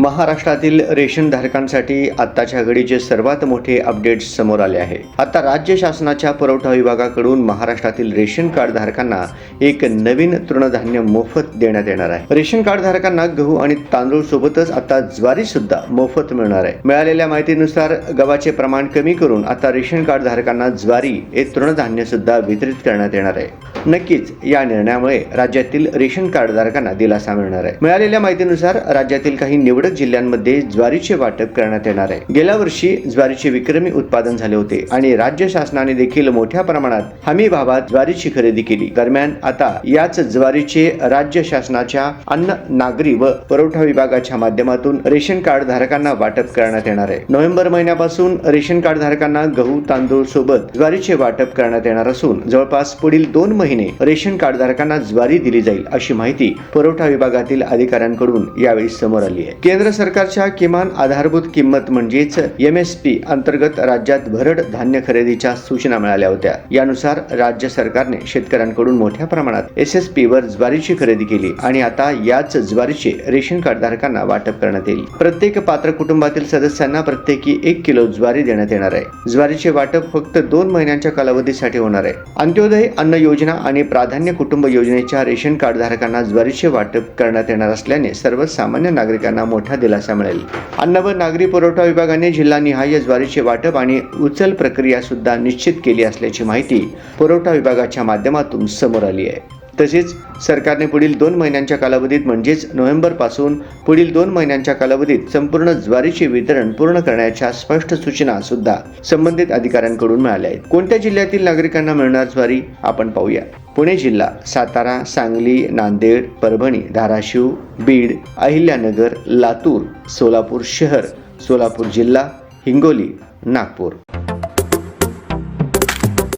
महाराष्ट्रातील रेशन धारकांसाठी आत्ताच्या घडीचे सर्वात मोठे अपडेट समोर आले आहे. आता राज्य शासनाच्या पुरवठा विभागाकडून महाराष्ट्रातील रेशन कार्ड धारकांना एक नवीन तृणधान्य मोफत देण्यात येणार आहे. रेशन कार्ड धारकांना गहू आणि तांदूळ सोबतच आता ज्वारी सुद्धा मोफत मिळणार आहे. मिळालेल्या माहितीनुसार गव्हाचे प्रमाण कमी करून आता रेशन कार्ड धारकांना ज्वारी हे तृणधान्य सुद्धा वितरित करण्यात येणार आहे. नक्कीच या निर्णयामुळे राज्यातील रेशन कार्ड धारकांना दिलासा मिळणार आहे. मिळालेल्या माहितीनुसार राज्यातील काही निवडक जिल्ह्यांमध्ये ज्वारीचे वाटप करण्यात येणार आहे. गेल्या वर्षी ज्वारीचे विक्रमी उत्पादन झाले होते आणि राज्य शासनाने देखील मोठ्या प्रमाणात हमी भावात ज्वारीची खरेदी केली. दरम्यान आता याच ज्वारीचे राज्य शासनाच्या अन्न नागरी व पुरवठा विभागाच्या माध्यमातून रेशन कार्ड धारकांना वाटप करण्यात येणार आहे. नोव्हेंबर महिन्यापासून रेशन कार्ड धारकांना गहू तांदूळ सोबत ज्वारीचे वाटप करण्यात येणार असून जवळपास पुढील दोन महिने रेशन कार्ड धारकांना ज्वारी दिली जाईल अशी माहिती पुरवठा विभागातील अधिकाऱ्यांकडून यावेळी समोर आली आहे. केंद्र सरकारच्या किमान आधारभूत किंमत म्हणजेच एम एस पी अंतर्गत राज्यात भरड धान्य खरेदीच्या सूचना मिळाल्या होत्या. यानुसार राज्य सरकारने शेतकऱ्यांकडून मोठ्या प्रमाणात एस एस पी वर ज्वारीची खरेदी केली आणि आता याच ज्वारीचे रेशन कार्ड धारकांना वाटप करण्यात येईल. प्रत्येक पात्र कुटुंबातील सदस्यांना प्रत्येकी एक किलो ज्वारी देण्यात येणार आहे. ज्वारीचे वाटप फक्त दोन महिन्यांच्या कालावधीसाठी होणार आहे. अंत्योदय अन्न योजना आणि प्राधान्य कुटुंब योजनेच्या रेशन कार्ड धारकांना ज्वारीचे वाटप करण्यात येणार असल्याने सर्वसामान्य नागरिकांना मोठ्या मोठा दिलासा मिळेल. अन्न व नागरी पुरवठा विभागाने जिल्हानिहाय ज्वारीचे वाटप आणि उचल प्रक्रिया सुद्धा निश्चित केली असल्याची माहिती पुरवठा विभागाच्या माध्यमातून समोर आली आहे. तसेच सरकारने पुढील दोन महिन्यांच्या कालावधीत म्हणजेच नोव्हेंबरपासून पुढील दोन महिन्यांच्या कालावधीत संपूर्ण ज्वारीचे वितरण पूर्ण करण्याच्या स्पष्ट सूचना सुद्धा संबंधित अधिकाऱ्यांकडून मिळाल्या आहेत. कोणत्या जिल्ह्यातील नागरिकांना मिळणार ज्वारी? आपण पाहूया. पुणे जिल्हा सातारा सांगली नांदेड परभणी धाराशिव बीड अहिल्यानगर लातूर सोलापूर शहर सोलापूर जिल्हा हिंगोली नागपूर.